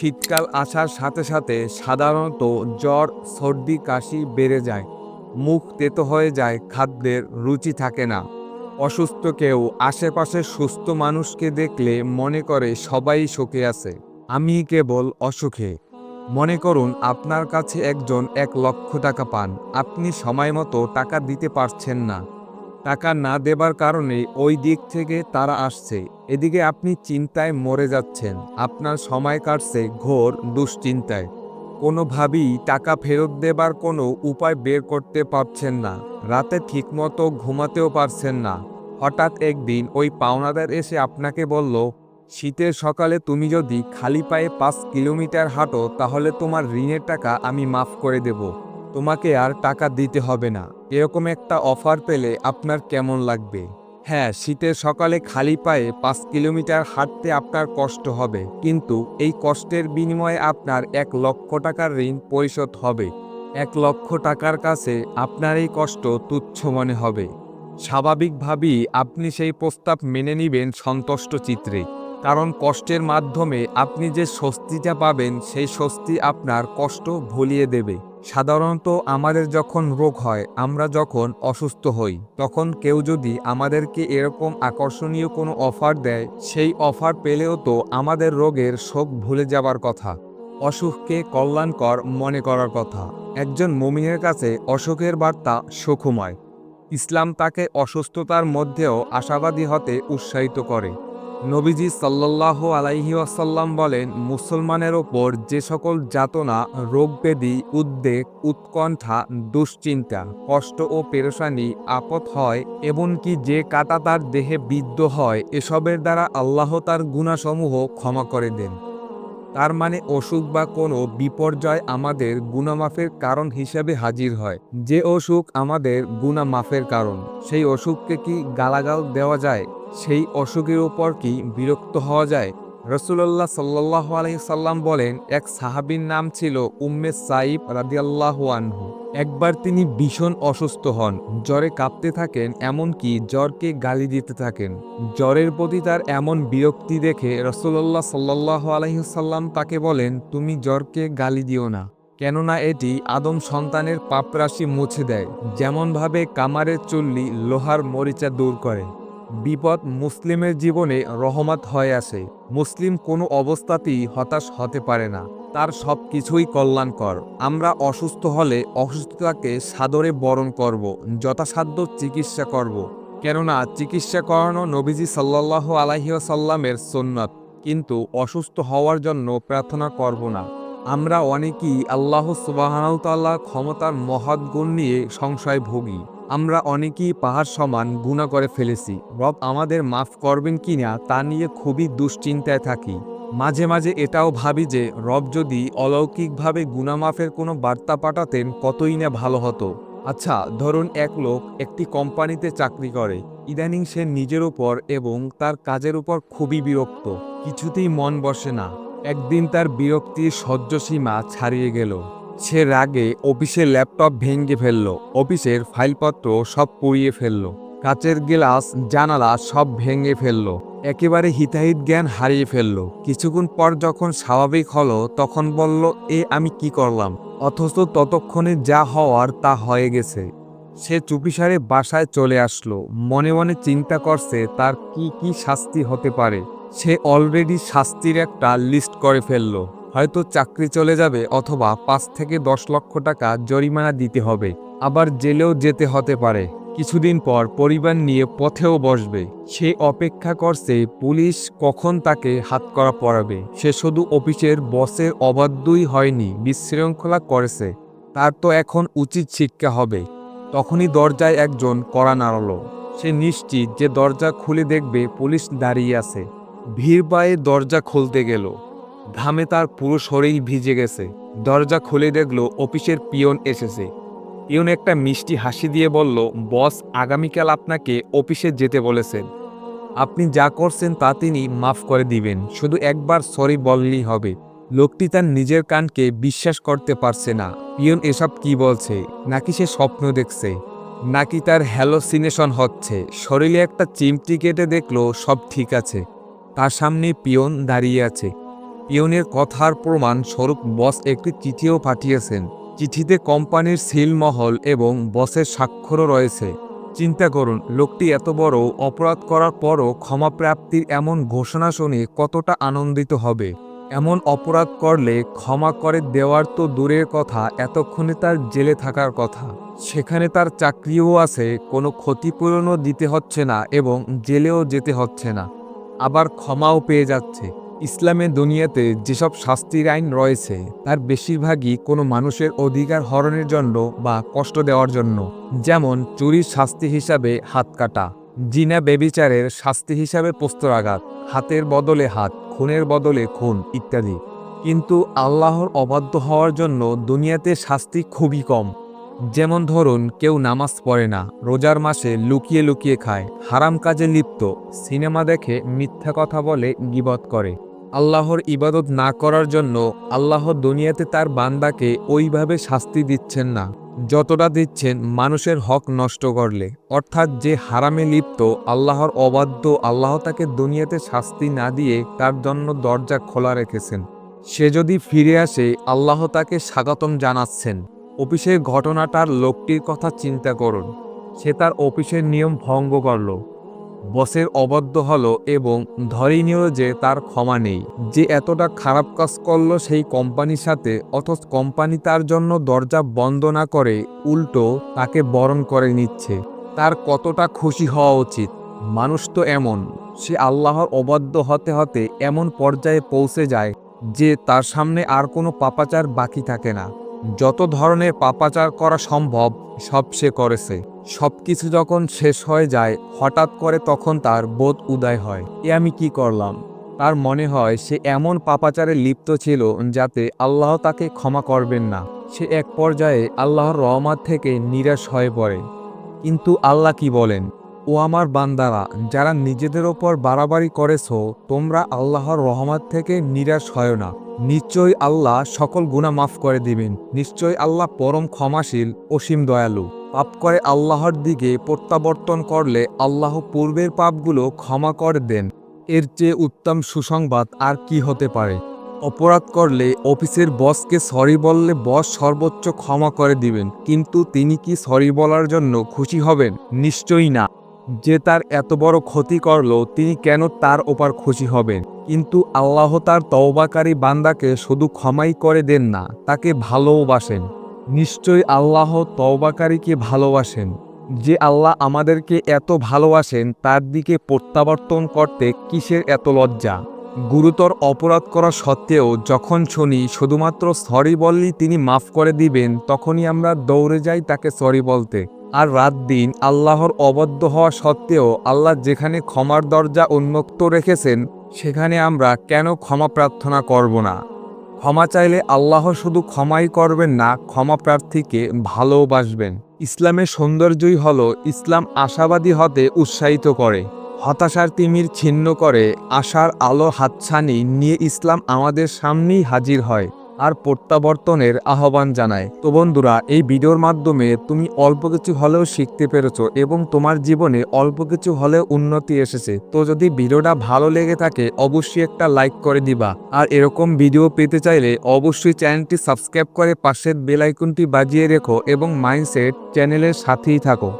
শীতকাল আসার সাথে সাথে সাধারণত জ্বর, সর্দি, কাশি বেড়ে যায়। মুখ তেতো হয়ে যায়, খাদ্যের রুচি থাকে না। অসুস্থ কেউ আশেপাশে সুস্থ মানুষকে দেখলে মনে করে সবাই শোকে আছে। আমি কেবল অসুখে। মনে করুন, আপনার কাছে একজন এক লক্ষ টাকা পান। আপনি সময় মতো টাকা দিতে পারছেন না। টাকা না দেবার কারণে ওই দিক থেকে তারা আসছে। এদিকে আপনি চিন্তায় মরে যাচ্ছেন। আপনার সময় কাটছে ঘোর দুশ্চিন্তায়। কোনোভাবেই টাকা ফেরত দেবার কোনো উপায় বের করতে পারছেন না। রাতে ঠিকমতো ঘুমাতেও পারছেন না। হঠাৎ একদিন ওই পাওনাদার এসে আপনাকে বলল, শীতের সকালে তুমি যদি খালি পায়ে পাঁচ কিলোমিটার হাঁটো তাহলে তোমার ঋণের টাকা আমি মাফ করে দেব। তোমাকে আর টাকা দিতে হবে না। এরকম একটা অফার পেলে আপনার কেমন লাগবে? হ্যাঁ শীতের সকালে খালি পায়ে পাঁচ কিলোমিটার হাঁটতে আপনার কষ্ট হবে, কিন্তু এই কষ্টের বিনিময়ে আপনার এক লক্ষ টাকার ঋণ পরিশোধ হবে। এক লক্ষ টাকার কাছে আপনার এই কষ্ট তুচ্ছ মনে হবে। স্বাভাবিকভাবেই আপনি সেই প্রস্তাব মেনে নেবেন সন্তুষ্ট চিত্রে কারণ কষ্টের মাধ্যমে আপনি যে স্বস্তিটা পাবেন, সেই স্বস্তি আপনার কষ্ট ভুলিয়ে দেবে। সাধারণত আমাদের যখন রোগ হয়, আমরা যখন অসুস্থ হই, তখন কেউ যদি আমাদেরকে এরকম আকর্ষণীয় কোনো অফার দেয়, সেই অফার পেলেও তো আমাদের রোগের শোক ভুলে যাবার কথা, অসুখকে কল্যাণকর মনে করার কথা। একজন মমিনের কাছে অসুখের বার্তা সুখময়। ইসলাম তাকে অসুস্থতার মধ্যেও আশাবাদী হতে উৎসাহিত করে। নবীজি সাল্লাহ আলাইহি আসাল্লাম বলেন, মুসলমানের ওপর যে সকল যাতনা রোগ ব্যাধি উদ্বেগ, উৎকণ্ঠা, দুশ্চিন্তা, কষ্ট ও পেরোশানি আপদ হয়, এমনকি যে কাটা তার দেহে বিদ্ধ হয়, এসবের দ্বারা আল্লাহ তার গুণাসমূহ ক্ষমা করে দেন। তার মানে অসুখ বা কোনো বিপর্যয় আমাদের গুণামাফের কারণ হিসেবে হাজির হয়। যে অসুখ আমাদের গুণামাফের কারণ, সেই অসুখকে কি গালাগাল দেওয়া যায়? সেই অসুখের উপর কি বিরক্ত হওয়া যায়? রসুল্লাহ সাল্লাহ আলহিসাল্লাম বলেন, এক সাহাবির নাম ছিল উম্মে সাইব রাদিয়াল্লাহু আনহু। একবার তিনি ভীষণ অসুস্থ হন, জ্বরে কাঁপতে থাকেন, এমনকি জ্বরকে গালি দিতে থাকেন। জ্বরের প্রতি তার এমন বিরক্তি দেখে রসুল্লাহ সাল্লাহ আলহিসাল্লাম তাকে বলেন, তুমি জ্বরকে গালি দিও না, কেননা এটি আদম সন্তানের পাপরাশি মুছে দেয়, যেমনভাবে কামারের চুল্লি লোহার মরিচা দূর করে। বিপদ মুসলিমের জীবনে রহমত হয়ে আসে মুসলিম কোনো অবস্থাতেই হতাশ হতে পারে না। তার সব কিছুই কল্যাণকর। আমরা অসুস্থ হলে অসুস্থতাকে সাদরে বরণ করব, যথাসাধ্য চিকিৎসা করব। কেননা চিকিৎসা করানো নবীজি সাল্লাহ আলাহিসাল্লামের সন্ন্যত কিন্তু অসুস্থ হওয়ার জন্য প্রার্থনা করব না। আমরা অনেকেই আল্লাহ সুবাহানাউতাল্লাহ ক্ষমতার মহৎ গুণ নিয়ে সংশয় ভোগী। আমরা অনেকেই পাহাড় সমান গুণা করে ফেলেছি। রব আমাদের মাফ করবেন কিনা তা নিয়ে খুবই দুশ্চিন্তায় থাকি। মাঝে মাঝে এটাও ভাবি যে, রব যদি অলৌকিকভাবে গুনামাফের কোনো বার্তা পাঠাতেন কতই না ভালো হতো। আচ্ছা ধরুন এক লোক একটি কোম্পানিতে চাকরি করে। ইদানিং সে নিজের উপর এবং তার কাজের উপর খুবই বিরক্ত। কিছুতেই মন বসে না। একদিন তার বিরক্তির সহ্যসীমা ছাড়িয়ে গেল। সে রাগে অফিসের ল্যাপটপ ভেঙে ফেলল, অফিসের ফাইলপত্র সব পুড়িয়ে ফেলল, কাচের গ্লাস, জানালা সব ভেঙে ফেলল, একেবারে হিতাহিত জ্ঞান হারিয়ে ফেলল। কিছুক্ষণ পর যখন স্বাভাবিক হলো, তখন বলল, এ, আমি কি করলাম? অথচ ততক্ষণে যা হওয়ার তা হয়ে গেছে। সে চুপিসারে বাসায় চলে আসলো, মনে মনে চিন্তা করছে তার কি কি শাস্তি হতে পারে। সে অলরেডি শাস্তির একটা লিস্ট করে ফেলল। হয়তো চাকরি চলে যাবে অথবা পাঁচ থেকে দশ লক্ষ টাকা জরিমানা দিতে হবে। আবার জেলেও যেতে হতে পারে। কিছুদিন পর পরিবার নিয়ে পথেও বসবে। সে অপেক্ষা করছে পুলিশ কখন তাকে হাত করা পড়াবে। সে শুধু অফিসের বসের অবাধ্যই হয়নি, বিশৃঙ্খলা করেছে। তার তো এখন উচিত শিক্ষা হবে। তখনই দরজায় একজন কড়া নাড়ল। সে নিশ্চিত যে দরজা খুলে দেখবে পুলিশ দাঁড়িয়ে আছে। ভিড় পায়ে দরজা খুলতে গেল। ঘামে তার পুরো শরীর ভিজে গেছে। দরজা খুলে দেখল অফিসের পিয়ন এসেছে। পিয়ন একটা মিষ্টি হাসি দিয়ে বলল, বস, আগামীকাল আপনাকে অফিসে যেতে বলেছেন। আপনি যা করছেন তা তিনি মাফ করে দিবেন। শুধু একবার সরি বললেই হবে। লোকটি তার নিজের কানকে বিশ্বাস করতে পারছে না। পিয়ন এসব কি বলছে? নাকি সে স্বপ্ন দেখছে? নাকি তার হ্যালোসিনেশন হচ্ছে? শরীরে একটা চিমটি কেটে দেখল, সব ঠিক আছে। তার সামনে পিয়ন দাঁড়িয়ে আছে। পিয়নের কথার প্রমাণ স্বরূপ বস একটি চিঠিও পাঠিয়েছেন। চিঠিতে কোম্পানির সিলমহল এবং বসের স্বাক্ষরও রয়েছে। চিন্তা করুন, লোকটি এত বড় অপরাধ করার পরও ক্ষমা প্রাপ্তির এমন ঘোষণা শুনে কতটা আনন্দিত হবে। এমন অপরাধ করলে ক্ষমা করে দেওয়ার তো দূরের কথা, এতক্ষণে তার জেলে থাকার কথা। সেখানে তার চাকরিও আছে, কোনো ক্ষতিপূরণও দিতে হচ্ছে না এবং জেলেও যেতে হচ্ছে না। আবার ক্ষমাও পেয়ে যাচ্ছে। ইসলামে দুনিয়াতে যেসব শাস্তির আইন রয়েছে, তার বেশিরভাগই কোনো মানুষের অধিকার হরণের জন্য বা কষ্ট দেওয়ার জন্য। যেমন, চুরির শাস্তি হিসাবে হাত কাটা, জিনা বেবিচারের শাস্তি হিসাবে পোস্তরাঘাত হাতের বদলে হাত, খুনের বদলে খুন ইত্যাদি। কিন্তু আল্লাহর অবাধ্য হওয়ার জন্য দুনিয়াতে শাস্তি খুবই কম। যেমন ধরুন, কেউ নামাজ পড়ে না, রোজার মাসে লুকিয়ে লুকিয়ে খায়, হারাম কাজে লিপ্ত, সিনেমা দেখে মিথ্যা কথা বলে গিবত করে। আল্লাহর ইবাদত না করার জন্য আল্লাহ দুনিয়াতে তার বান্দাকে ওইভাবে শাস্তি দিচ্ছেন না। যতটা দিচ্ছেন মানুষের হক নষ্ট করলে। অর্থাৎ যে হারামে লিপ্ত, আল্লাহর অবাধ্য, আল্লাহ তাকে দুনিয়াতে শাস্তি না দিয়ে তার জন্য দরজা খোলা রেখেছেন। সে যদি ফিরে আসে, আল্লাহ তাকে স্বাগতম জানাচ্ছেন। অফিসের ঘটনাটার লোকটির কথা চিন্তা করুন। সে তার অফিসের নিয়ম ভঙ্গ করল। বসের অবাধ্য হলো এবং ধরেই নিল যে তার ক্ষমা নেই। যে এতটা খারাপ কাজ করল সেই কোম্পানির সাথে, অথচ কোম্পানি তার জন্য দরজা বন্ধ না করে উল্টো তাকে বরণ করে নিচ্ছে। তার কতটা খুশি হওয়া উচিত? মানুষ তো এমন, সে আল্লাহর অবাধ্য হতে হতে এমন পর্যায়ে পৌঁছে যায়, যে তার সামনে আর কোনো পাপাচার বাকি থাকে না। যত ধরনের পাপাচার করা সম্ভব, সব সে করেছে। সব কিছু যখন শেষ হয়ে যায়, হঠাৎ করে তখন তার বোধ উদয় হয়। এ আমি কি করলাম? তার মনে হয় সে এমন পাপাচারে লিপ্ত ছিল যাতে আল্লাহ তাকে ক্ষমা করবেন না। সে এক পর্যায়ে আল্লাহর রহমত থেকে নিরাশ হয়ে পড়ে। কিন্তু আল্লাহ কি বলেন? ও আমার বান্দারা, যারা নিজেদের ওপর বাড়াবাড়ি করেছ, তোমরা আল্লাহর রহমত থেকে নিরাশ হয় না। নিশ্চয়ই আল্লাহ সকল গুণা মাফ করে দিবেন। নিশ্চয়ই আল্লাহ পরম ক্ষমাশীল, অসীম দয়ালু। পাপ করে আল্লাহর দিকে প্রত্যাবর্তন করলে আল্লাহ পূর্বের পাপগুলো ক্ষমা করে দেন। এর চেয়ে উত্তম সুসংবাদ আর কি হতে পারে? অপরাধ করলে অফিসের বসকে সরি বললে বস সর্বোচ্চ ক্ষমা করে দিবেন, কিন্তু তিনি কি সরি বলার জন্য খুশি হবেন? নিশ্চয়ই না। যে তার এত বড় ক্ষতি করল, তিনি কেন তার ওপর খুশি হবেন? কিন্তু আল্লাহ তার তওবাকারী বান্দাকে শুধু ক্ষমাই করে দেন না, তাকে ভালোবাসেন নিশ্চয়ই আল্লাহ তওবাকারীকে ভালোবাসেন। যে আল্লাহ আমাদেরকে এত ভালোবাসেন, তার দিকে প্রত্যাবর্তন করতে কিসের এত লজ্জা? গুরুতর অপরাধ করা সত্ত্বেও যখন শুনি শুধুমাত্র সরি বললেই তিনি মাফ করে দিবেন, তখনই আমরা দৌড়ে যাই তাকে সরি বলতে। আর রাত দিন আল্লাহর অবদ্ধ হওয়া সত্ত্বেও আল্লাহ যেখানে ক্ষমার দরজা উন্মুক্ত রেখেছেন, সেখানে আমরা কেন ক্ষমা প্রার্থনা করব না? ক্ষমা চাইলে আল্লাহ শুধু ক্ষমাই করবেন না, ক্ষমা প্রার্থীকে ভালোবাসবেন। ইসলামের সৌন্দর্যই হল ইসলাম আশাবাদী হতে উৎসাহিত করে, হতাশার তিমির ছিন্ন করে, আশার আলো হাতছানি নিয়ে ইসলাম আমাদের সামনেই হাজির হয়। আর প্রত্যাবর্তনের আহ্বান জানায়। তো বন্ধুরা, এই ভিডিওর মাধ্যমে তুমি অল্প কিছু হলেও শিখতে পেরেছ এবং তোমার জীবনে অল্প কিছু হলেও উন্নতি এসেছে। তো যদি ভিডিওটা ভালো লেগে থাকে, অবশ্যই একটা লাইক করে দিবা। আর এরকম ভিডিও পেতে চাইলে অবশ্যই চ্যানেলটি সাবস্ক্রাইব করে পাশের বেল আইকনটি বাজিয়ে রেখো এবং মাইন্ডসেট চ্যানেলের সাথেই থাকো।